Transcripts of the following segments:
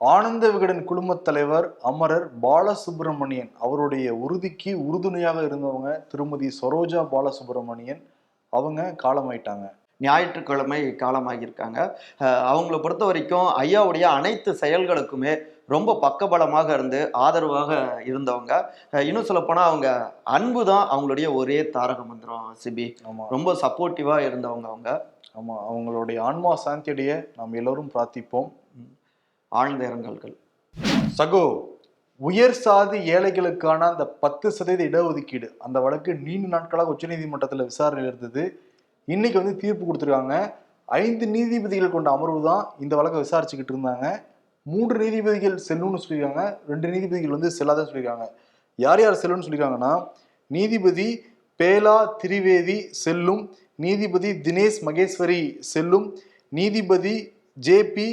ஆனந்த விகடன் குழுமத் தலைவர் அமரர் பாலசுப்ரமணியன். அவருடைய உறுதிக்கு உறுதுணையாக இருந்தவங்க திருமதி சரோஜா பாலசுப்ரமணியன். அவங்க காலமாயிட்டாங்க. ஞாயிற்றுக்கிழமை காலமாகியிருக்காங்க. அவங்கள பொறுத்த வரைக்கும் ஐயாவுடைய அனைத்து செயல்களுக்குமே ரொம்ப பக்கபலமாக இருந்து ஆதரவாக இருந்தவங்க. இன்னும் சொல்லப்போனால் அவங்க அன்பு தான் அவங்களுடைய ஒரே தாரக மந்திரம் சிபி. ரொம்ப சப்போர்ட்டிவாக இருந்தவங்க அவங்க. ஆமா அவங்களுடைய ஆன்மா சாந்தியடைய நாம் எல்லோரும் பிரார்த்திப்போம். ஆழ்ந்த இரங்கல்கள். சகோ உயர் சாதி ஏழைகளுக்கான அந்த பத்து சதவீத இடஒதுக்கீடு. அந்த வழக்கு நீண்ட நாட்களாக உச்சநீதிமன்றத்தில் விசாரணையில் இருந்தது. இன்னைக்கு வந்து தீர்ப்பு கொடுத்துருக்காங்க. ஐந்து நீதிபதிகள் கொண்ட அமர்வு தான் இந்த வழக்கை விசாரிச்சுக்கிட்டு இருந்தாங்க. மூன்று நீதிபதிகள் செல்லுன்னு சொல்லியிருக்காங்க. ரெண்டு நீதிபதிகள் வந்து செல்லாதன்னு சொல்லியிருக்காங்க. யார் யார் செல்லும்னு சொல்லியிருக்காங்கன்னா நீதிபதி பேலா திரிவேதி செல்லும் நீதிபதி தினேஷ் மகேஸ்வரி செல்லும் நீதிபதி ஜேபி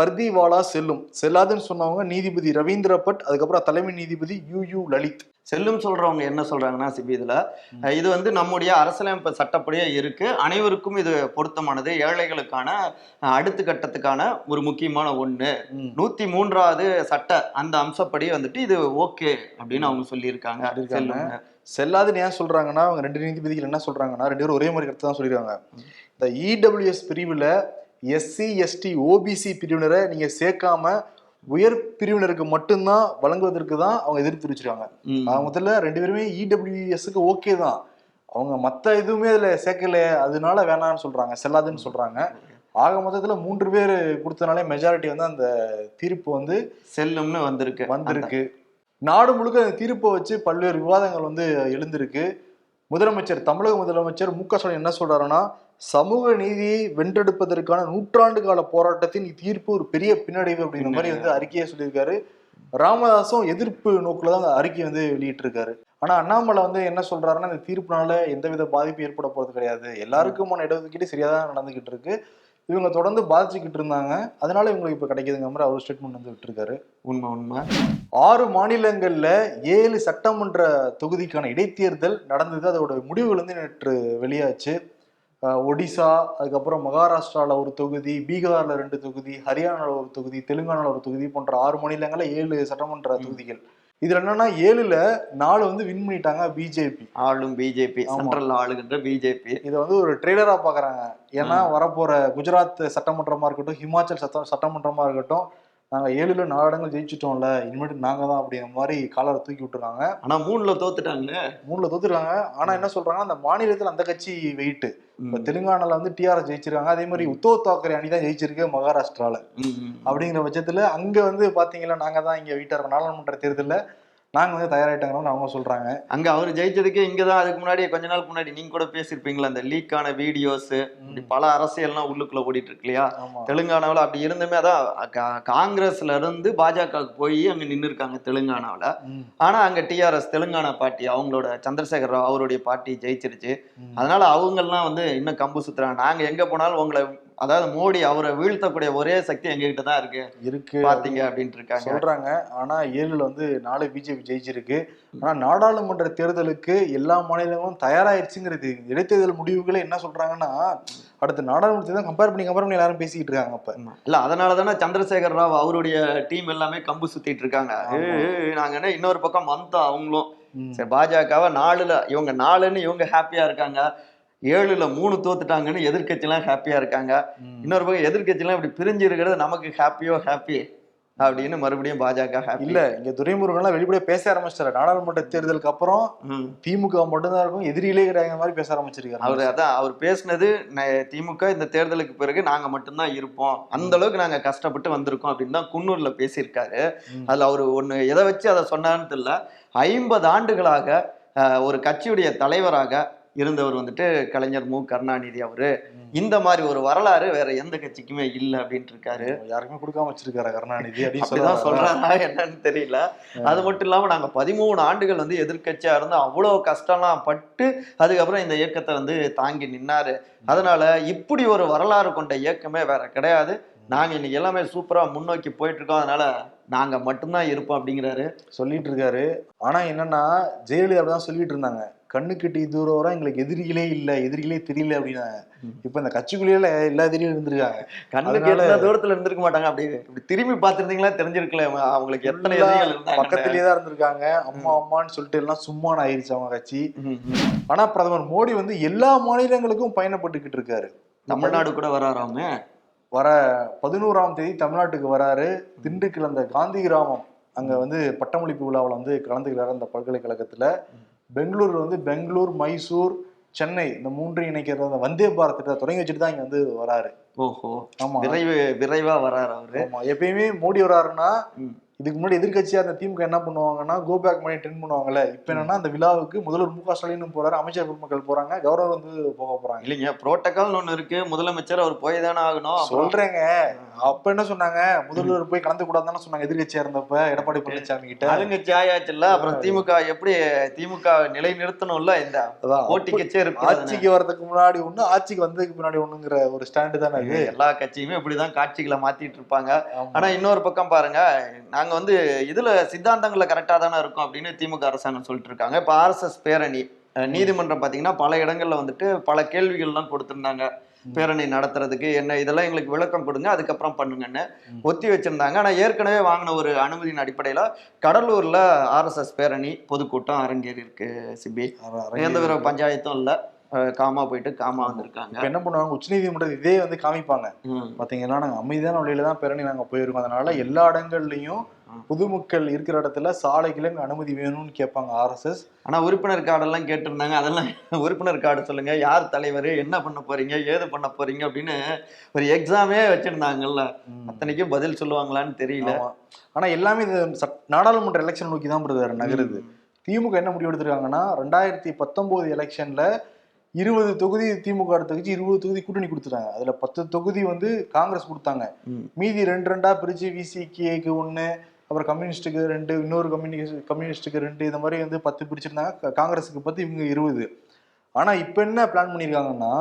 பர்திவாலா செல்லும். செல்லாதுன்னு சொன்னவங்க நீதிபதி ரவீந்திர பட் அதுக்கப்புறம் தலைமை நீதிபதி யூ யூ லலித். செல்லும் சொல்றவங்க என்ன சொல்றாங்கன்னா சிபி இதுல இது வந்து நம்முடைய அரசியலமைப்பு சட்டப்படியே இருக்கு. அனைவருக்கும் இது பொருத்தமானது. ஏழைகளுக்கான அடுத்த கட்டத்துக்கான ஒரு முக்கியமான ஒண்ணு. நூத்தி மூன்றாவது சட்ட அந்த அம்சப்படி வந்துட்டு இது ஓகே அப்படின்னு அவங்க சொல்லியிருக்காங்க. செல்லாதுன்னு ஏன் சொல்றாங்கன்னா அவங்க ரெண்டு நீதிபதிகள் என்ன சொல்றாங்கன்னா ரெண்டு பேரும் ஒரே மாதிரி கருத்து தான் சொல்லியிருக்காங்க. இந்த இடபிள்யூஎஸ் பிரிவுல எஸ்சி எஸ்டி ஓபிசி பிரிவினரை நீங்க சேர்க்காம உயர் பிரிவினருக்கு மட்டும்தான் வழங்குவதற்கு தான் அவங்க எதிர்ப்பு தெரிவிச்சிருக்காங்க. அவங்க முதல்ல ரெண்டு பேருமே E இடபிள்யூஎஸ்க்கு ஓகே தான். அவங்க மத்த எதுவுமே அதுல சேர்க்கல அதனால வேணாம்னு சொல்றாங்க செல்லாதுன்னு சொல்றாங்க. ஆக மொத்தத்துல மூன்று பேர் கொடுத்தனாலே மெஜாரிட்டி வந்து அந்த தீர்ப்பு வந்து செல்லும்னு வந்திருக்கு. வந்திருக்கு. நாடு முழுக்க அந்த தீர்ப்பை வச்சு பல்வேறு விவாதங்கள் வந்து எழுந்திருக்கு. முதலமைச்சர் தமிழக முதலமைச்சர் மு க ஸ்டாலின் என்ன சொல்றாருன்னா சமூக நீதியை வென்றெடுப்பதற்கான நூற்றாண்டு கால போராட்டத்தின் தீர்ப்பு ஒரு பெரிய பின்னடைவு அப்படிங்கிற மாதிரி வந்து அறிக்கையை சொல்லியிருக்காரு. ராமதாசும் எதிர்ப்பு நோக்குல தான் அந்த அறிக்கை வந்து வெளியிட்டிருக்காரு. ஆனா அண்ணாமலை வந்து என்ன சொல்றாருன்னா இந்த தீர்ப்புனால எந்தவித பாதிப்பும் ஏற்பட போறது கிடையாது. எல்லாருக்குமான இடஒதுக்கீடு சரியா தான் நடந்துகிட்டு இருக்கு. இவங்க தொடர்ந்து பாதிச்சுக்கிட்டு இருந்தாங்க. அதனால இவங்களுக்கு இப்ப கிடைக்குதுங்க மாதிரி அவர் ஸ்டேட்மெண்ட் வந்து விட்டுருக்காரு. உண்மை உண்மை. ஆறு மாநிலங்கள்ல ஏழு சட்டமன்ற தொகுதிக்கான இடைத்தேர்தல் நடந்தது. அதோட முடிவுகள் வந்து நேற்று வெளியாச்சு. ஒடிசா அதுக்கப்புறம் மகாராஷ்டிரால ஒரு தொகுதி பீகார்ல ரெண்டு தொகுதி ஹரியானால ஒரு தொகுதி தெலுங்கானால ஒரு தொகுதி போன்ற ஆறு மாநிலங்கள்ல ஏழு சட்டமன்ற தொகுதிகள். இதுல என்னன்னா ஏழுல நாலு வந்து வின் பண்ணிட்டாங்க பிஜேபி ஆளும் பிஜேபி. சென்ட்ரல் ஆளுகின்ற பிஜேபி இதை வந்து ஒரு ட்ரேடரா பாக்குறாங்க. ஏன்னா வரப்போற குஜராத் சட்டமன்றமா இருக்கட்டும் ஹிமாச்சல் சட்ட சட்டமன்றமா இருக்கட்டும் நாங்க ஏழுல நாலு இடங்கள் ஜெயிச்சிட்டோம்ல இனிமேட்டு நாங்க தான் அப்படிங்கிற மாதிரி காலரை தூக்கி விட்டுருக்காங்க. ஆனா மூணுல தோத்துட்டாங்களே. மூணுல தோத்துருக்காங்க ஆனா என்ன சொல்றாங்க அந்த மாநிலத்துல அந்த கட்சி வெயிட் இப்ப. தெலுங்கானால வந்து டிஆர்எஸ் ஜெயிச்சிருக்காங்க அதே மாதிரி உத்தவ் தாக்கரே அணி தான் ஜெயிச்சிருக்கு மகாராஷ்டிரால. அப்படிங்கிற பட்சத்துல அங்க வந்து பாத்தீங்கன்னா நாங்க தான் இங்க இருக்கோம் நாடாளுமன்ற தேர்தல்ல நாங்க வந்து தயாராயிட்டாங்கன்னு அவங்க சொல்றாங்க. அங்க அவர் ஜெயிச்சதுக்கு இங்கதான் அதுக்கு முன்னாடி கொஞ்ச நாளுக்கு முன்னாடி நீங்க கூட பேசியிருப்பீங்களா அந்த லீக்கான வீடியோஸ் இப்படி பல அரசியல்லாம் உள்ளுக்குள்ள ஓடிட்டு இருக்கு இல்லையா தெலுங்கானாவில் அப்படி இருந்துமே அதான் காங்கிரஸ்ல இருந்து பாஜகவுக்கு போய் அங்க நின்று இருக்காங்க தெலுங்கானாவில் ஆனா அங்க டிஆர்எஸ் தெலுங்கானா பார்ட்டி அவங்களோட சந்திரசேகர் ராவ் அவருடைய பார்ட்டி ஜெயிச்சிருச்சு. அதனால அவங்கெல்லாம் வந்து இன்னும் கம்பு சுத்துறாங்க. நாங்க எங்க போனாலும் உங்களை அதாவது மோடி அவரை வீழ்த்தக்கூடிய ஒரே சக்தி எங்ககிட்ட தான் இருக்கு. இருக்கு பாத்தீங்க அப்படின்ட்டு இருக்காங்க சொல்றாங்க. ஆனா ஏழுல வந்து நாலு பிஜேபி ஜெயிச்சிருக்கு. ஆனா நாடாளுமன்ற தேர்தலுக்கு எல்லா மாநிலங்களும் தயாராயிருச்சுங்கிறது இடைத்தேர்தல் முடிவுகளே என்ன சொல்றாங்கன்னா அடுத்த நாடாளுமன்ற தேர்தல் கம்பேர் பண்ணி கம்பேர் பண்ணி எல்லாரும் பேசிக்கிட்டு இருக்காங்க அப்ப. இல்ல அதனால தானே சந்திரசேகர் ராவ் அவருடைய டீம் எல்லாமே கம்பு சுத்திட்டு இருக்காங்க. நாங்க என்ன இன்னொரு பக்கம் மந்தா அவங்களும். சரி பாஜகவை நாலுல இவங்க நாலுன்னு இவங்க ஹாப்பியா இருக்காங்க. ஏழுல மூணு தோத்துட்டாங்கன்னு எதிர்க்கட்சிலாம் ஹாப்பியா இருக்காங்க. இன்னொரு பக்கம் எதிர்க்கட்சிலாம் இப்படி பிரிஞ்சு இருக்கிறது நமக்கு ஹாப்பியோ ஹாப்பி அப்படின்னு மறுபடியும் பாஜக ஹாப்பி இல்ல இங்க துரைமுருகன்லாம் வெளிப்படையா பேச ஆரம்பிச்சிட்டாரு. நாடாளுமன்ற தேர்தலுக்கு அப்புறம் திமுக மட்டும்தான் இருக்கும் எதிரிகளே கிடையாத மாதிரி பேச ஆரம்பிச்சிருக்காரு. அவர் அதான் அவர் பேசினது ந- திமுக இந்த தேர்தலுக்கு பிறகு நாங்க மட்டும்தான் இருப்போம். அந்த அளவுக்கு நாங்க கஷ்டப்பட்டு வந்திருக்கோம் அப்படின்னு தான் குன்னூர்ல பேசியிருக்காரு. அதுல அவர் ஒண்ணு எதை வச்சு அதை சொன்னான்னு தெரியல. ஐம்பது ஆண்டுகளாக ஒரு கட்சியுடைய தலைவராக இருந்தவர் வந்துட்டு கலைஞர் மு. கருணாநிதி அவரு. இந்த மாதிரி ஒரு வரலாறு வேற எந்த கட்சிக்குமே இல்லை அப்படின்ட்டு இருக்காரு யாருக்குமே கொடுக்காம வச்சிருக்காரு கருணாநிதி அப்படின்னு அப்படிதான் சொல்றாரு? என்னன்னு தெரியல. அது மட்டும் இல்லாம நாங்க பதிமூணு ஆண்டுகள் வந்து எதிர்க்கட்சியா இருந்து அவ்வளவு கஷ்டம்லாம் பட்டு அதுக்கப்புறம் இந்த இயக்கத்தை வந்து தாங்கி நின்னாரு. அதனால இப்படி ஒரு வரலாறு கொண்ட இயக்கமே வேற கிடையாது. நாங்க இன்னைக்கு எல்லாமே சூப்பரா முன்னோக்கி போயிட்டு இருக்கோம் அதனால நாங்க மட்டும்தான் இருப்போம் அப்படிங்கிறாரு. சொல்லிட்டு இருக்காரு ஆனா என்னன்னா ஜெயலலிதா அப்படிதான் சொல்லிட்டு இருந்தாங்க. கண்ணு கட்டி தூரம் வரை எங்களுக்கு எதிரிகளே இல்ல எதிரிகளே தெரியல அப்படின்னாங்க ம். இப்ப இந்த கட்சிக்குள்ளேயே எல்லா எதிரியும் இருந்திருக்காங்க. கண்ணுக்கு எத்தனை தூரத்துல இருந்திருக்க மாட்டாங்க அப்படி இப்படி திரும்பி பார்த்திருந்தீங்களா தெரிஞ்சிருக்கல அவங்களுக்கு எத்தனை பக்கத்திலேயே தான் இருந்திருக்காங்க. அம்மா அம்மான்னு சொல்லிட்டு எல்லாம் சும்மான்னு ஆயிருச்சு அவங்க கட்சி. ம், ம். ஆனா பிரதமர் மோடி வந்து எல்லா மாநிலங்களுக்கும் பயணப்பட்டுக்கிட்டு இருக்காரு. தமிழ்நாடு கூட வராராம? வர பதினோராம் தேதி தமிழ்நாட்டுக்கு வராரு. திண்டுக்கல் அந்த காந்தி கிராமம் அங்க வந்து பட்டமளிப்பு விழாவில் வந்து கலந்துக்கிறாரு அந்த பல்கலைக்கழகத்துல. பெங்களூர்ல வந்து பெங்களூர் மைசூர் சென்னை இந்த மூன்றையும் இணைக்கிற அந்த வந்தே பாரத் திட்டத்தை தொடங்கி வச்சுட்டு தான் இங்க வந்து வராரு. ஓஹோ. ஆமா. விரைவு விரைவா வராரு அவரு. எப்பயுமே மோடி வராருன்னா. இதுக்கு முன்னாடி எதிர்க்கட்சியா அந்த திமுக என்ன பண்ணுவாங்கன்னா கோ பேக் பண்ணி ட்ரெண்ட் பண்ணுவாங்கல்ல. இப்ப என்னன்னா அந்த விழாவுக்கு முதல்வர் மு க ஸ்டாலினும் போறாரு அமைச்சர் பெருமக்கள் போறாங்க கவர்னர் வந்து போக போறாங்க. இல்லைங்க புரோட்டோகால்னு ஒண்ணு இருக்கு. முதலமைச்சர் அவர் போய் தானே ஆகணும். சொல்றேங்க. அப்ப என்ன சொன்னாங்க? முதல்வர் போய் கலந்து கூடாதுன்னு சொன்னாங்க எதிர்க்கட்சியா இருந்தப்ப எடப்பாடி பழனிசாமி கிட்ட. ஆளுங்கட்சி ஆயாச்சுல்ல அப்புறம் திமுக எப்படி திமுக நிலை நிறுத்தணும்ல இந்த போட்டி கட்சியே இருக்கு ஆட்சிக்கு வர்றதுக்கு முன்னாடி ஒண்ணு ஆட்சிக்கு வந்ததுக்கு முன்னாடி ஒண்ணுங்கிற ஒரு ஸ்டாண்டு தானே எல்லா கட்சியுமே இப்படிதான் காட்சிகளை மாத்திட்டு இருப்பாங்க. ஆனா இன்னொரு பக்கம் பாருங்க நாங்க வந்து இதுல சித்தாந்தங்கள்ல கரெக்டா தானே இருக்கும் அப்படின்னு திமுக அரசாங்கம் சொல்லிட்டு இருக்காங்க இப்ப ஆர்எஸ்எஸ் பேரணி நீதிமன்றம் பாத்தீங்கன்னா பல இடங்கள்ல வந்துட்டு பல கேள்விகள்லாம் கொடுத்திருந்தாங்க. பேரணி நடத்துறதுக்கு என்ன இதெல்லாம் எங்களுக்கு விளக்கம் கொடுங்க அதுக்கப்புறம் பண்ணுங்கன்னு. ஒத்தி வச்சிருந்தாங்க. ஆனா ஏற்கனவே வாங்கின ஒரு அனுமதியின் அடிப்படையில கடலூர்ல ஆர்எஸ்எஸ் பேரணி பொதுக்கூட்டம் அரங்கேறி இருக்கு சிபி எந்த ஒரு பஞ்சாயத்தும் இல்ல. காமா போயிட்டு காமா வந்திருக்காங்க. என்ன பண்ணுவாங்க? உச்சநீதிமன்றம் இதே வந்து காமிப்பாங்க. பாத்தீங்கன்னா நாங்க அமைதியான வழியில தான் பேரணி நாங்க போயிருக்கோம். அதனால எல்லா இடங்கள்லயும். பொதுமக்கள் இருக்கிற இடத்துல சாலைக்கு அனுமதி வேணும்னு கேட்பாங்க ஆர்எஸ்எஸ் ஆனா உறுப்பினர் கார்டெல்லாம் கேட்டிருந்தாங்க. அதெல்லாம் உறுப்பினர் கார்டு சொல்லுங்க. யார் தலைவர்? என்ன பண்ண போறீங்க? ஏது பண்ண போறீங்க? அப்படின்னு ஒரு எக்ஸாமே வச்சிருந்தாங்கல்ல. அத்தனைக்கும் பதில் சொல்லுவாங்களான்னு தெரியல. ஆனா எல்லாமே இது நாடாளுமன்ற எலெக்ஷன் நோக்கி தான் பிரதர் நகருது. திமுக என்ன முடிவு எடுத்திருக்காங்கன்னா ரெண்டாயிரத்தி பத்தொன்பது எலெக்ஷன்ல இருபது தொகுதி திமுக அடுத்த கட்சி இருபது தொகுதி கூட்டணி கொடுத்துட்டாங்க. அதுல பத்து தொகுதி வந்து காங்கிரஸ் கொடுத்தாங்க. மீதி ரெண்டு ரெண்டா பிரிச்சு விசிகேக்கு ஒண்ணு அப்புறம் கம்யூனிஸ்டுக்கு ரெண்டு இன்னொரு கம்யூனிஸ்ட் கம்யூனிஸ்டுக்கு ரெண்டு இந்த மாதிரி வந்து பத்து பிரிச்சிருந்தாங்க. காங்கிரஸுக்கு பத்து இவங்க இருபது. ஆனா இப்ப என்ன பிளான் பண்ணிருக்காங்கன்னா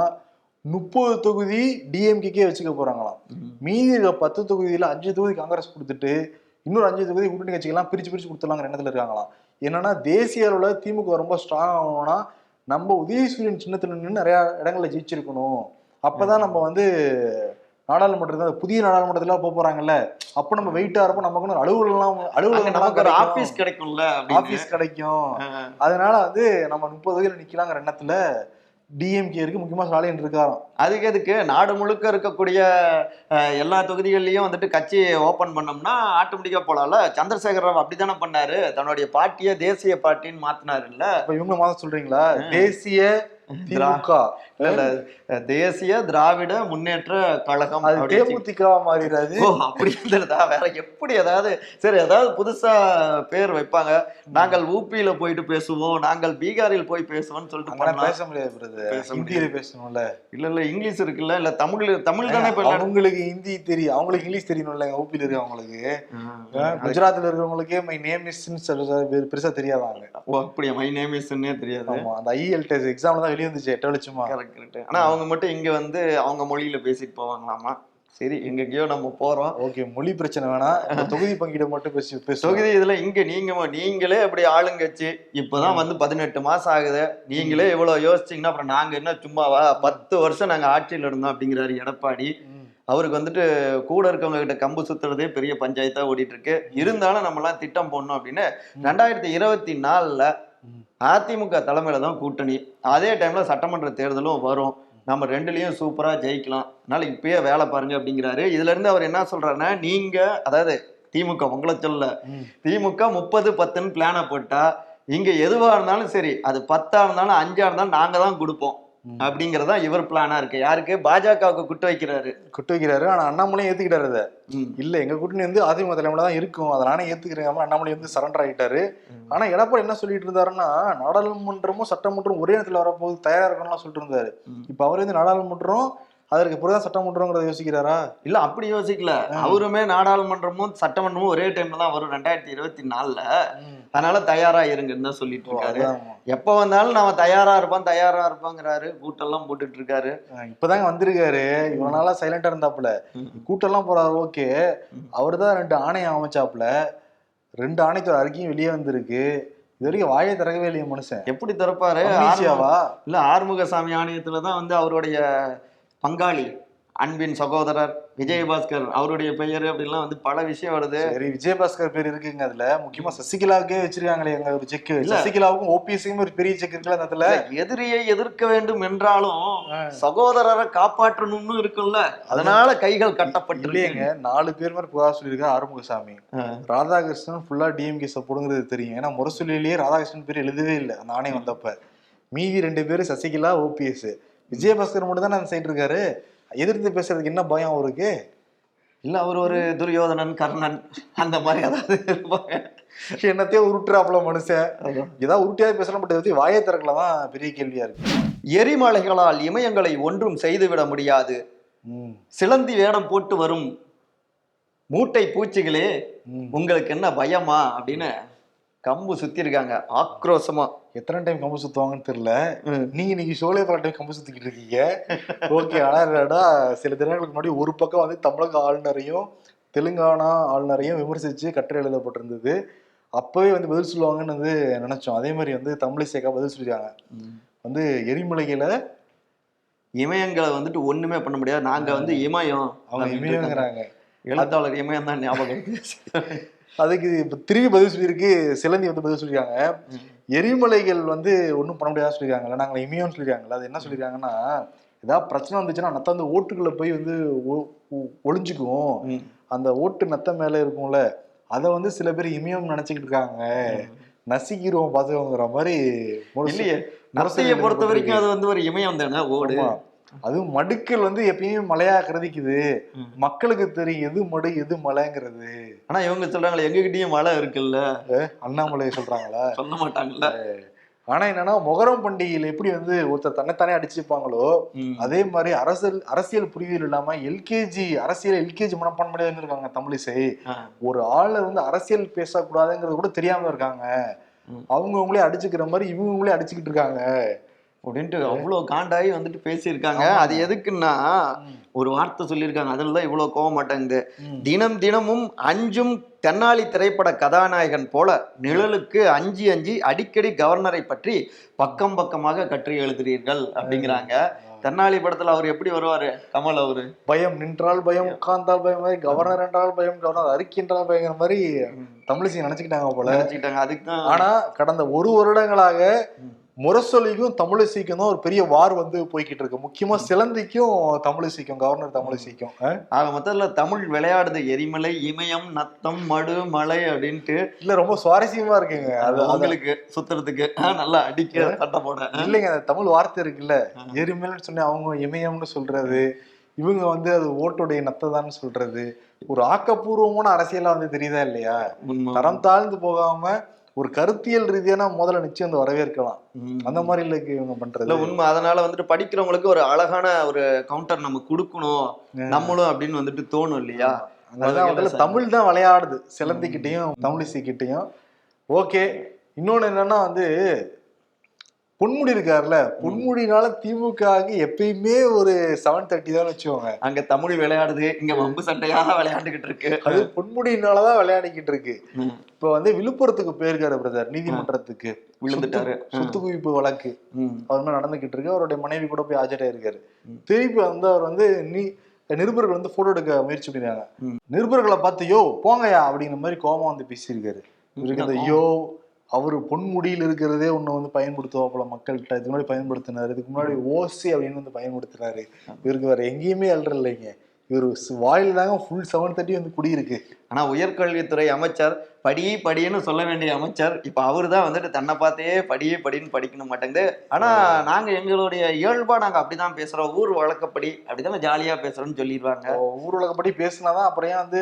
முப்பது தொகுதி டிஎம்கேக்கே வச்சுக்க போறாங்களாம். மீதி இருக்க பத்து தொகுதியில அஞ்சு தொகுதி காங்கிரஸ் கொடுத்துட்டு இன்னொரு அஞ்சு தொகுதி கூட்டணி கட்சிகள்லாம் பிரிச்சு பிரிச்சு கொடுத்துலாங்கிற எண்ணத்துல இருக்காங்களாம். என்னன்னா தேசிய அளவுல திமுக ரொம்ப ஸ்ட்ராங் ஆகணும்னா நம்ம உதயசூரியன் சின்னத்துல நின்று நிறைய இடங்கள்ல ஜெயிச்சிருக்கணும். அப்பதான் நம்ம வந்து நாடாளுமன்றத்துல புதிய நாடாளுமன்றத்துல போக போறாங்கல்ல. அப்ப நம்ம வெயிட்டா இருப்போம். நமக்கு ஒரு அலுவலகம் அலுவலகம் நமக்கு ஒரு ஆபீஸ் கிடைக்கும்ல. ஆபீஸ் கிடைக்கும். அதனால வந்து நம்ம முப்பது வகையில நிக்கலாங்கிற எண்ணத்துல டிஎம்கே இருக்கு முக்கியமா ஸ்டாலின் இருக்காராம். அதுக்கு எதுக்கு? நாடு முழுக்க இருக்கக்கூடிய எல்லா தொகுதிகள்லயும் வந்துட்டு கட்சி ஓபன் பண்ணோம்னா ஆட்டோமேட்டிக்கா போலாம்ல? சந்திரசேகர ராவ் அப்படித்தானே பண்ணாரு? தன்னுடைய பார்ட்டியை தேசிய பார்ட்டின்னு மாத்தினாருல்ல? இப்ப இவங்க மாதம் சொல்றீங்களா? தேசிய திமுக. தேசிய திராவிட முன்னேற்ற கழகம் அது அப்படி வச்சு- தேமுதிக மாறிடாது. அப்படி வேற எப்படி ஏதாவது சரி ஏதாவது புதுசா பேர் வைப்பாங்க. நாங்கள் ஊபியில போயிட்டு பேசுவோம் நாங்கள் பீகாரில் போய் பேசுவோம்னு சொல்லிட்டு பேச முடியாது ஹிந்தியில பேசணும்ல. இல்ல இல்ல இங்கிலீஷ் இருக்குல்ல இல்ல தமிழ் தமிழ் தானே அவங்களுக்கு ஹிந்தி தெரியும். அவங்களுக்கு இங்கிலீஷ் தெரியணும்ல ஊப்பில இருக்கவங்களுக்கு. குஜராத்ல இருக்கிறவங்களுக்கே மை நேம் இஸ் பெருசா தெரியாதாங்க. ஓ அப்படியா? மை நேம் இஸ்ன்னே தெரியாது. ஆமா அந்த ஐஎல் டெஸ்ட் எக்ஸாம்ல தான் வெளியே வந்துச்சு எட்ட வெளிச்சமா? கரெக்ட் கரெக்ட் ஆனா அவங்க மட்டும் இங்க வந்து அவங்க மொழியில பேசிட்டு போவாங்களாமா? சரி எங்கேயோ நம்ம போறோம். ஓகே மொழி பிரச்சனை வேணா. இந்த தொகுதி பங்கீடு மட்டும் பேசி பேசுவோம். தொகுதி இதுல இங்க நீங்க நீங்களே அப்படி ஆளுங்கட்சி. இப்பதான் வந்து பதினெட்டு மாசம் ஆகுது. நீங்களே இவ்வளவு யோசிச்சீங்கன்னா அப்புறம் நாங்க என்ன சும்மாவா பத்து வருஷம் நாங்க ஆட்சியில இருந்தோம் அப்படிங்கிறாரு எடப்பாடி. அவருக்கு வந்துட்டு கூட இருக்கவங்க கிட்ட கம்பு சுத்துறதே பெரிய பஞ்சாயத்தா ஓடிட்டு இருக்கு. இருந்தாலும் நம்ம எல்லாம் திட்டம் போடணும் அப்படின்னு ரெண்டாயிரத்தி இருபத்தி நாலுல. அதிமுக தலைமையில தான் கூட்டணி அதே டைம்ல சட்டமன்ற தேர்தலும் வரும் நம்ம ரெண்டுலயும் சூப்பரா ஜெயிக்கலாம் அதனால இப்பயே வேலை பாருங்க அப்படிங்கிறாரு இதுல இருந்து அவர் என்ன சொல்றாருன்னா நீங்க அதாவது திமுக உங்களை சொல்ல. திமுக முப்பது பத்துன்னு பிளானை போட்டா இங்க எதுவா இருந்தாலும் சரி அது பத்தா இருந்தாலும் அஞ்சா இருந்தாலும் நாங்க தான் கொடுப்போம். அப்படிங்கறதா இவர் பிளானா இருக்கு. யாருக்கு? பாஜகவுக்கு குட்டு வைக்கிறாரு. குட்டு வைக்கிறாரு. ஆனா அண்ணாமலையும் ஏத்துக்கிட்டாரு அதை. இல்ல எங்க கூட்டணி வந்து அதிமுக தலைமையில தான் இருக்கும். அதை நானே ஏத்துக்கிறேன். அண்ணாமலை வந்து சரண்டர் ஆகிட்டாரு ஆனா எடப்பாடி என்ன சொல்லிட்டு இருந்தாருன்னா நாடாளுமன்றமும் சட்டமன்றம் ஒரே இடத்துல வரப்போது தயாரா இருக்கணும்லாம் சொல்லிட்டு இருந்தாரு. இப்ப அவர் வந்து நாடாளுமன்றம் அதற்கு பிறகுதான் சட்டமன்றங்கிறத யோசிக்கிறாரா? இல்ல அப்படி யோசிக்கல. அவருமே நாடாளுமன்றமும் சட்டமன்றமும் ஒரே டைம்ல தான் வரும். ரெண்டாயிரத்தி இருபத்தி நாலுல. அதனால தயாரா இருங்கன்னு தான் சொல்லிட்டு இருக்காரு. எப்ப வந்தாலும் நாம தயாரா இருப்போம் தயாரா இருப்போங்கிறாரு. கூட்டெல்லாம் போட்டுட்டு இருக்காரு. இப்பதாங்க வந்திருக்காரு. இவ்வளவு நாளா சைலண்டா இருந்தாப்புல. ம். கூட்டம்லாம் போறாரு ஓகே. ம். அவர் தான் ரெண்டு ஆணையம் அமைச்சாப்புல. ரெண்டு ஆணையத்தோட அறிக்கையும் வெளியே வந்திருக்கு. இது வரைக்கும் வாயை திறக்கவே இல்லையே மனுஷன். எப்படி திறப்பாரு? இல்ல ஆறுமுகசாமி ஆணையத்துல தான் வந்து அவருடைய பங்காளி அன்பின் சகோதரர் விஜயபாஸ்கர் அவருடைய பெயர் அப்படிலாம் வந்து பல விஷயம் வருது. சரி விஜயபாஸ்கர் பேர் இருக்குங்க அதுல. முக்கியமா சசிகலாவுக்கே வச்சிருக்காங்களே அங்க ஒரு செக். சசிகலாவுக்கும் ஓபிஎஸ்க்கும் ஒரு பெரிய செக் இருக்குல்ல அந்த இடத்துல? எதிரியை எதிர்க்க வேண்டும் என்றாலும் சகோதரரை காப்பாற்றணும்னு இருக்குல்ல அதனால கைகள் கட்டப்பட்டு இல்லையங்க நாலு பேர் மாதிரி புகார் சொல்லியிருக்காரு ஆறுமுகசாமி. ராதாகிருஷ்ணன் ஃபுல்லா டிஎம்கே சப்போர்ட்டுங்கிறது தெரியும். ஏன்னா முரசொலியிலேயே ராதாகிருஷ்ணன் பேர் எழுதவே இல்லை. அந்த ஆணையம் வந்தப்ப. மீதி ரெண்டு பேரும் சசிகலா ஓபிஎஸ். விஜயபாஸ்கர் மட்டும் தானே அந்த சைடு இருக்காரு? எதிர்த்து பேசுறதுக்கு என்ன பயம் அவருக்கு? இல்ல அவர் ஒரு துரியோதனன் கர்ணன் அந்த மாதிரி ஏதாவது இருப்பாங்க. என்னத்தையும் உருட்டுறாப்புல மனுஷன். ஏதாவது உருட்டியாவது பேசலாம் பட் பத்தி வாயை திறக்கலாம் தான் பெரிய கேள்வியா இருக்கு. எரிமலைகளால் இமயங்களை ஒன்றும் செய்துவிட முடியாது. சிலந்தி வேடம் போட்டு வரும் மூட்டை பூச்சிகளே. உங்களுக்கு என்ன பயமா? அப்படின்னு கம்பு சுத்தி இருக்காங்க ஆக்ரோஷமா. எத்தனை டைம் கம்பு சுத்துவாங்கன்னு தெரியல. நீங்க இன்னைக்கு ஷோலே பல டைம் கம்பு சுத்திக்கிட்டு இருக்கீங்க. ஓகே என்னடா சில தினங்களுக்கு முன்னாடி ஒரு பக்கம் வந்து தமிழக ஆளுநரையும் தெலுங்கானா ஆளுநரையும் விமர்சிச்சு கட்டுரை எழுதப்பட்டிருந்தது. அப்பவே வந்து பதில் சொல்லுவாங்கன்னு வந்து நினைச்சோம். அதே மாதிரி வந்து தமிழிசைக்கா பதில் சொல்லிருக்காங்க வந்து எரிமலைகளை இமயங்களை வந்துட்டு ஒண்ணுமே பண்ண முடியாது. நாங்க வந்து இமயம் அவங்க. இமயங்கிறாங்க. எழுத்தாளர் இமயம் தான் ஞாபகம். அதுக்கு இப்ப திரும்பி பதில் சொல்லியிருக்கு சிலந்தி வந்து பதில் சொல்லியிருக்காங்க. எரிமலைகள் வந்து ஒன்றும் பண்ண முடியாதுன்னு சொல்லியிருக்காங்கல்ல நாங்கள் இமயம்னு சொல்லியிருக்காங்கல்ல அது என்ன சொல்லியிருக்காங்கன்னா ஏதாவது பிரச்சனை வந்துச்சுன்னா நத்த வந்து ஓட்டுக்குள்ள போய் வந்து ஒளிஞ்சுக்கும். அந்த ஓட்டு நத்த மேல இருக்கும்ல அதை வந்து சில பேர் இமயம் நினைச்சுக்கிட்டு இருக்காங்க. நசிக்கிறோம் பாத்துக்கோங்கிற மாதிரி இல்லையே நத்தையை பொறுத்த வரைக்கும். அது வந்து ஒரு இமயம் தானே ஓடு. அதுவும் மடுக்கள் வந்து எப்பயுமே மலையா கிரதிக்குது. மக்களுக்கு தெரியும் எது மடு எது மலைங்கிறது. ஆனா இவங்க சொல்றாங்களே எங்ககிட்டயும் மழை இருக்குல்ல? அண்ணாமலை சொல்றாங்களா? சொல்ல மாட்டாங்கல்ல. ஆனா என்னன்னா மொகரம் பண்டிகையில எப்படி வந்து ஒருத்தர் தன்னைத்தானே அடிச்சுப்பாங்களோ. அதே மாதிரி அரசியல் அரசியல் புரிதல் இல்லாம எல்கேஜி அரசியல் எல்கேஜி மனப்பான்மையில இருக்காங்க தமிழிசை. ஒரு ஆளை வந்து அரசியல் பேசக்கூடாதுங்கிறது கூட தெரியாம இருக்காங்க. அவங்கவுங்களே அடிச்சுக்கிற மாதிரி இவங்களே அடிச்சுக்கிட்டு இருக்காங்க. அப்படின்ட்டு அவ்வளவு காண்டாயி வந்துட்டு பேசியிருக்காங்க. அது எதுக்குன்னா ஒரு வார்த்தை சொல்லியிருக்காங்க. அதுல தான் இவ்வளவு கோவம் மாட்டேங்குது. தினம் தினமும் அஞ்சும் தென்னாலி திரைப்பட கதாநாயகன் போல நிழலுக்கு அஞ்சி அஞ்சி அடிக்கடி கவர்னரை பற்றி பக்கம் பக்கமாக கற்றி எழுதுறீர்கள் அப்படிங்கிறாங்க. தென்னாலி படத்துல அவர் எப்படி வருவாரு? கமல் அவரு? பயம் நின்றால் பயம் உட்கார்ந்தால் பயம் மாதிரி கவர்னர் என்றால் பயம் கவர்னர் அறிக்கை என்றால் பயங்கிற மாதிரி தமிழிசை நினைச்சுக்கிட்டாங்க போல. நினைச்சுக்கிட்டாங்க அதுக்கு தான் ஆனா கடந்த ஒரு வருடங்களாக முரசொலிக்கும் தமிழிசைக்கும் தான் ஒரு பெரிய வார் வந்து போய்கிட்டு இருக்கு. முக்கியமா சிலந்திக்கும் தமிழிசைக்கும் கவர்னர் தமிழிசைக்கும்? ஆக மொத்தத்துல தமிழ் விளையாடுது எரிமலை இமயம் நத்தம் மடு மலை அப்படின்ட்டு. இல்ல ரொம்ப சுவாரஸ்யமா இருக்குங்க. அது உங்களுக்கு சுத்துறதுக்கு. நல்லா அடிக்க சட்டை போட. இல்லைங்க அந்த தமிழ் வார்த்தை இருக்குல்ல. எரிமலைன்னு சொன்னா அவங்க இமயம்னு சொல்றது இவங்க வந்து அது ஓட்டுடைய நத்ததான்னு சொல்றது. ஒரு ஆக்கப்பூர்வமான அரசியலா வந்து தெரியுதா இல்லையா. தரம் தாழ்ந்து போகாம ஒரு கருத்தியல் ரீதியான முதல்ல நிச்சயம் வந்து வரவேற்கலாம். அந்த மாதிரி இல்ல இவங்க இல்ல பண்றது உண்மை. அதனால வந்துட்டு படிக்கிறவங்களுக்கு ஒரு அழகான ஒரு கவுண்டர் நம்ம கொடுக்கணும். நம்மளும் அப்படின்னு வந்துட்டு தோணும் இல்லையா? முதல்ல தமிழ் தான் விளையாடுது. சிலந்திக்கிட்டையும் தமிழிசைக்கிட்டையும். ஓகே. இன்னொன்னு என்னன்னா வந்து பொன்முடி இருக்காருல்ல பொன்முடினால திமுக எப்பயுமே ஒரு செவன் தேர்ட்டி தான் வச்சுக்கோங்க. அங்க தமிழ் விளையாடுது இங்க வம்பு சண்டையாக விளையாண்டுகிட்டு இருக்கு. அது பொன்முடினாலதான் விளையாடிக்கிட்டு இருக்கு. இப்ப வந்து விழுப்புரத்துக்கு போயிருக்காரு பிரதர் நீதிமன்றத்துக்கு. விழுந்துட்டாரு. சொத்து- குவிப்பு வழக்கு. அவர் மாதிரி நடந்துகிட்டு இருக்கு. அவருடைய மனைவி கூட போய் ஆஜராயிருக்காரு திருப்பி வந்து அவர் வந்து நீ நிருபர்கள் வந்து போட்டோ எடுக்க முயற்சி பண்ணிருக்காங்க. நிருபர்களை பார்த்து யோ போங்கயா அப்படிங்கிற மாதிரி கோபம் வந்து பேசியிருக்காரு. இவருக்கு இந்த யோ அவர் பொன்முடியில் இருக்கிறதே ஒன்று வந்து பயன்படுத்துவாப்புல மக்கள்கிட்ட. இதுக்கு முன்னாடி பயன்படுத்தினாரு. இதுக்கு முன்னாடி ஓசி அப்படின்னு வந்து பயன்படுத்தினாரு. இவருக்கு வேற எங்கேயுமே அல்ற இல்லைங்க. இவர் வாயில் தாங்க ஃபுல் செவன் தேர்ட்டி வந்து குடியிருக்கு. ஆனா உயர்கல்வித்துறை அமைச்சர் படி படின்னு சொல்ல வேண்டிய அமைச்சர் இப்ப அவரு தான் வந்துட்டு தன்னை பார்த்தே படியே படின்னு படிக்கணும் மாட்டேங்குது. ஆனா நாங்க எங்களுடைய இயல்பா நாங்க அப்படிதான் பேசுறோம். ஊர் வழக்கப்படி அப்படிதான் ஜாலியா பேசுறோம்னு சொல்லிடுவாங்க. ஊரடங்கப்படி பேசினாதான் அப்புறம் ஏன் வந்து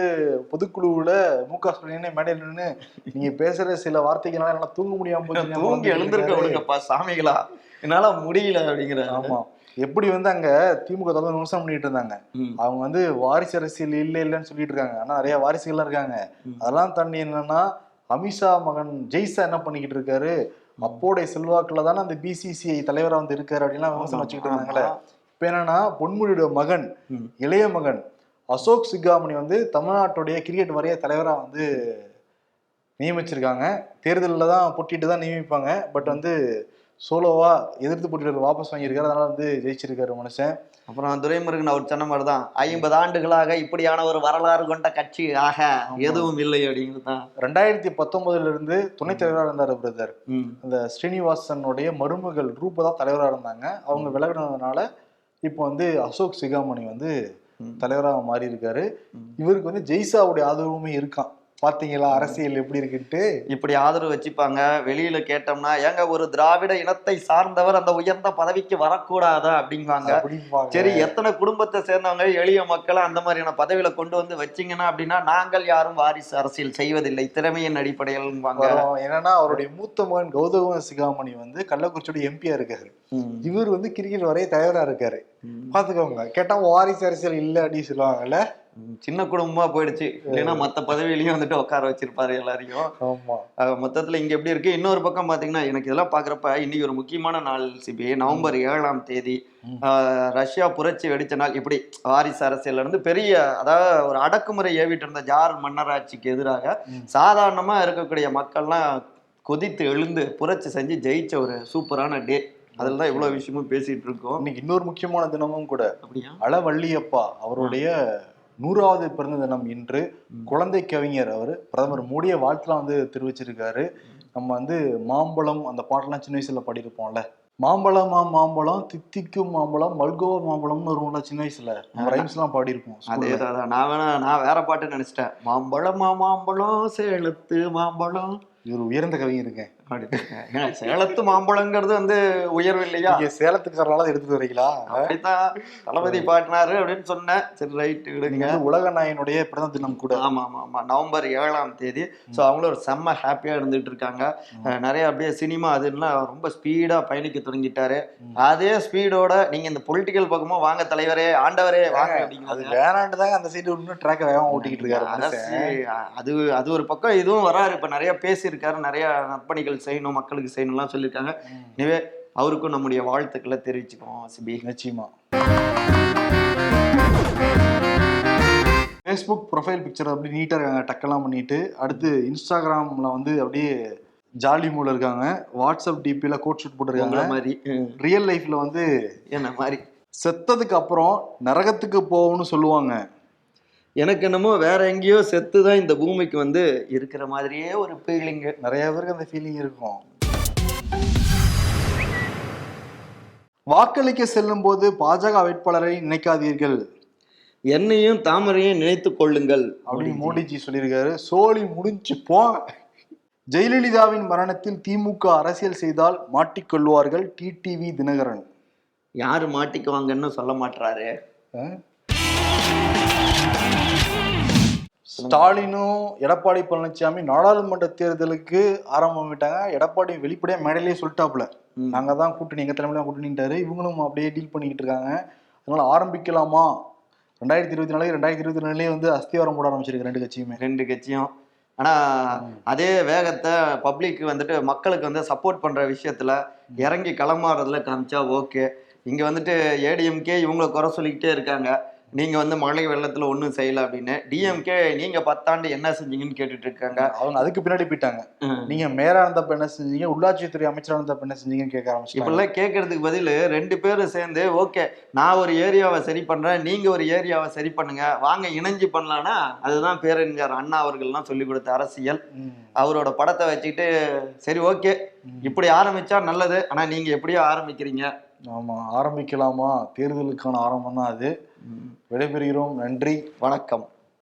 பொதுக்குழுவுல மு க ஸ்டாலினே மேடையில் நின்று நீங்க பேசுற சில வார்த்தைகளால என்னால தூங்க முடியாம தூங்கி எழுந்திருக்க. விடுங்கப்பா சாமிகளா. என்னால முடியல அப்படிங்கிற. ஆமா. எப்படி வந்து அங்க திமுக தொடர்ந்து விமர்சனம் பண்ணிட்டு இருந்தாங்க. அவங்க வந்து வாரிசு அரசியல் இல்ல இல்லைன்னு சொல்லிட்டு இருக்காங்க. ஆனா நிறைய வாரிசுகள்லாம் இருக்காங்க. அதெல்லாம் தாண்டி என்னன்னா அமித்ஷா மகன் ஜெய்சா என்ன பண்ணிக்கிட்டு இருக்காரு? அப்போடைய செல்வாக்குல தானே அந்த பிசிசிஐ தலைவரா வந்து இருக்காரு அப்படின்லாம் விமர்சனம் வச்சுக்கிட்டு இருந்தாங்களே. இப்ப என்னன்னா பொன்முடியோட மகன். இளைய மகன் அசோக் சிகாமணி வந்து தமிழ்நாட்டுடைய கிரிக்கெட் வாரிய தலைவரா வந்து நியமிச்சிருக்காங்க. தேர்தலில் தான் போட்டிட்டு தான் நியமிப்பாங்க. பட் வந்து சோலோவா எதிர்த்து போட்டிட்டு வாபஸ் வாங்கியிருக்காரு. அதனால வந்து ஜெயிச்சிருக்காரு மனுஷன். அப்புறம் துரைமுருகன் அவர் சொன்ன மாதிரி தான் ஐம்பது ஆண்டுகளாக இப்படியான ஒரு வரலாறு கொண்ட கட்சி. ஆக எதுவும் இல்லை அப்படிங்கிறது? தான் ரெண்டாயிரத்தி பத்தொன்பதுல இருந்து துணைத் தலைவராக இருந்தார் பிரதர். அந்த ஸ்ரீனிவாசனுடைய மருமகள் ரூபா தான் தலைவராக இருந்தாங்க. அவங்க விலகினதுனால இப்போ வந்து அசோக் சிகாமணி வந்து. தலைவராக மாறி இருக்காரு. இவருக்கு வந்து ஜெய்சாவுடைய ஆதரவுமே இருக்கான் பாத்தீங்களா? அரசியல் எப்படி இருக்குன்ட்டு? இப்படி ஆதரவு வச்சுப்பாங்க. வெளியில கேட்டோம்னா ஏங்க ஒரு திராவிட இனத்தை சார்ந்தவர் அந்த உயர்ந்த பதவிக்கு வரக்கூடாதா? அப்படிங்குவாங்க. சரி எத்தனை குடும்பத்தை சேர்ந்தவங்க எளிய மக்களை அந்த மாதிரியான பதவியில கொண்டு வந்து வச்சீங்கன்னா அப்படின்னா நாங்கள் யாரும் வாரிசு அரசியல் செய்வதில்லை. திறமையின் அடிப்படையில். என்னன்னா அவருடைய மூத்த மகன் கௌதம சிகாமணி வந்து கள்ளக்குறிச்சியோட எம்பியா இருக்காரு. இவர் வந்து கிரிக்கெட் வரைய தலைவரா இருக்காரு. பாத்துக்கோங்க. கேட்டா வாரிசு அரசியல் இல்ல அப்படின்னு சொல்லுவாங்கல்ல. சின்ன குடும்பமா போயிடுச்சு. இல்லைன்னா மத்த பதவியிலயும் வந்துட்டு உட்கார வச்சிருப்பாரு எல்லாரையும். மொத்தத்துல இங்க எப்படி இருக்கு? இன்னொரு பக்கம் பாத்தீங்கன்னா எனக்கு இதெல்லாம் பாக்குறப்ப இன்னைக்கு ஒரு முக்கியமான நாள் சிபி. நவம்பர் ஏழாம் தேதி. ரஷ்யா புரட்சி வெடிச்ச நாள். இப்படி வாரிசு அரசியல்ல இருந்து பெரிய அதாவது ஒரு அடக்குமுறை ஏவிட்டு இருந்த ஜார் மன்னராட்சிக்கு எதிராக. சாதாரணமா இருக்கக்கூடிய மக்கள்லாம் கொதித்து எழுந்து புரட்சி செஞ்சு ஜெயிச்ச ஒரு சூப்பரான டே. அதுல தான் இவ்வளவு விஷயமும் பேசிட்டு இருக்கோம். இன்னைக்கு இன்னொரு முக்கியமான தினமும் கூட அப்படியா? அளவள்ளியப்பா அவருடைய நூறாவது பிறந்த தினம் இன்று. குழந்தை கவிஞர் அவர் பிரதமர் மோடிய வாழ்த்துலாம் வந்து தெரிவிச்சிருக்காரு. நம்ம வந்து மாம்பழம் அந்த பாட்டெல்லாம் சின்ன வயசுல பாடியிருப்போம்ல. மாம்பழமா மாம்பழம் தித்திக்கும் மாம்பழம் மல்கோவா மாம்பழம்னு வருவோம்ல சின்ன வயசுல ரைம்ஸ் எல்லாம் பாடியிருப்போம் அதே. தான் நான் வேணா நான் வேற பாட்டு நினைச்சிட்டேன். மாம்பழமா மாம்பழம் சேலத்து மாம்பழம். இவர் உயர்ந்த கவிஞருங்க அப்படி ஏங்க, சேலத்து மாம்பழங்கிறது வந்து உயர்வு இல்லையா? நீங்க சேலத்துக்காரனால அதை எடுத்துட்டு வரீங்களா? அப்படித்தான். தளபதி பாட்டினாரு அப்படின்னு சொன்னேன். சரி ரைட் நீங்க விடுங்க உலக நாயனுடைய பிறந்த தினம் கூட. ஆமா ஆமா ஆமா நவம்பர் ஏழாம் தேதி. ஸோ அவங்களும் ஒரு செம்ம ஹாப்பியா இருந்துட்டு இருக்காங்க நிறைய அப்படியே சினிமா அதுலாம் ரொம்ப ஸ்பீடா பயணிக்க தொடங்கிட்டாரு. அதே ஸ்பீடோட நீங்க இந்த பொலிட்டிக்கல் பக்கமும் வாங்க தலைவரே ஆண்டவரே வாங்க அது வேணாண்டு தாங்க அந்த சைடு இன்னும் ட்ராக் வேகமா ஓட்டிக்கிட்டு இருக்காரு. அது அது ஒரு பக்கம் இதுவும் வராரு. இப்ப நிறைய பேசியிருக்காரு. நிறைய நற்பணிகள் செய்யணும் மக்களுக்கு செய்யணும்லாம் சொல்லியிருக்காங்க. எனவே அவருக்கும் நம்முடைய வாழ்த்துக்களை தெரிவிச்சுக்குவோம் சிபி. நிச்சயமா. ஃபேஸ்புக் ப்ரொஃபைல் பிக்சர் அப்படி நீட்டாக இருக்காங்க டக்கெல்லாம் பண்ணிட்டு. அடுத்து இன்ஸ்டாகிராமில் வந்து அப்படியே ஜாலி மூல இருக்காங்க. வாட்ஸ்அப் டிபியில் கோட் ஷூட் போட்டிருக்காங்க. மாதிரி. ரியல் லைஃப்ல வந்து என்ன மாதிரி? செத்ததுக்கு அப்புறம் நரகத்துக்கு போகும்னு சொல்லுவாங்க. எனக்கு என்னமோ வேற எங்கேயோ செத்து தான் இந்த பூமிக்கு வந்து இருக்கிற மாதிரியே ஒரு ஃபீலிங்கு நிறைய பேருக்கு அந்த ஃபீலிங் இருக்கும். வாக்களிக்க செல்லும் போது பாஜக வேட்பாளரை நினைக்காதீர்கள். என்னையும் தாமரையும் நினைத்து கொள்ளுங்கள். அப்படின்னு மோடிஜி. சொல்லியிருக்காரு. சோழி முடிஞ்சு போ. ஜெயலலிதாவின் மரணத்தில் திமுக அரசியல் செய்தால் மாட்டிக்கொள்வார்கள் டிடிவி தினகரன். யாரு மாட்டிக்குவாங்கன்னு சொல்ல மாட்டாரு? ஸ்டாலினும் எடப்பாடி பழனிசாமி நாடாளுமன்ற தேர்தலுக்கு ஆரம்பம் விட்டாங்க எடப்பாடி வெளிப்படையா மேடையிலேயே சொல்லிட்டாப்புல. நாங்க தான் கூட்டணி எங்க தலைமையில கூட்டணிட்டாரு இவங்களும் அப்படியே டீல் பண்ணிக்கிட்டு இருக்காங்க. அதனால ஆரம்பிக்கலாமா? ரெண்டாயிரத்தி இருபத்தி நாலு ரெண்டாயிரத்தி இருபத்தி நாலுலயே வந்து அஸ்திவாரம் போட ஆரம்பிச்சிருக்கு ரெண்டு கட்சியுமே. ரெண்டு கட்சியும். ஆனா அதே வேகத்தை பப்ளிக் வந்துட்டு மக்களுக்கு வந்து சப்போர்ட் பண்ற விஷயத்துல இறங்கி களமாடுறதுல காமிச்சா ஓகே இங்க வந்துட்டு ஏடிஎம்கே இவங்களை குறை சொல்லிக்கிட்டே இருக்காங்க. நீங்க வந்து மழை வெள்ளத்துல ஒன்றும் செய்யல அப்படின்னு டிஎம்கே நீங்க பத்தாண்டு என்ன செஞ்சீங்கன்னு கேட்டுட்டு இருக்காங்க அவங்க அதுக்கு பின்னாடி போயிட்டாங்க. நீங்க மேயரா இருந்தப்ப என்ன செஞ்சீங்க? உள்ளாட்சித்துறை அமைச்சரா இருந்தப்ப என்ன செஞ்சீங்கன்னு கேட்க ஆரம்பிச்சிட்டாங்க. இப்பெல்லாம் கேட்கறதுக்கு பதில் ரெண்டு பேரும் சேர்ந்து ஓகே நான் ஒரு ஏரியாவை சரி பண்றேன் நீங்க ஒரு ஏரியாவை சரி பண்ணுங்க வாங்க இணைஞ்சு பண்ணலாம்னா அதுதான் பேரறிஞர் அண்ணா அவர்கள்லாம் சொல்லி கொடுத்த அரசியல். அவரோட படத்தை வச்சுக்கிட்டு சரி ஓகே. இப்படி ஆரம்பிச்சா நல்லது. ஆனா நீங்க எப்படியோ ஆரம்பிக்கிறீங்க. ஆமா ஆரம்பிக்கலாமா? தேர்தலுக்கான ஆரம்பம் தான் அது. விடைபெறுகிறோம். நன்றி. வணக்கம்.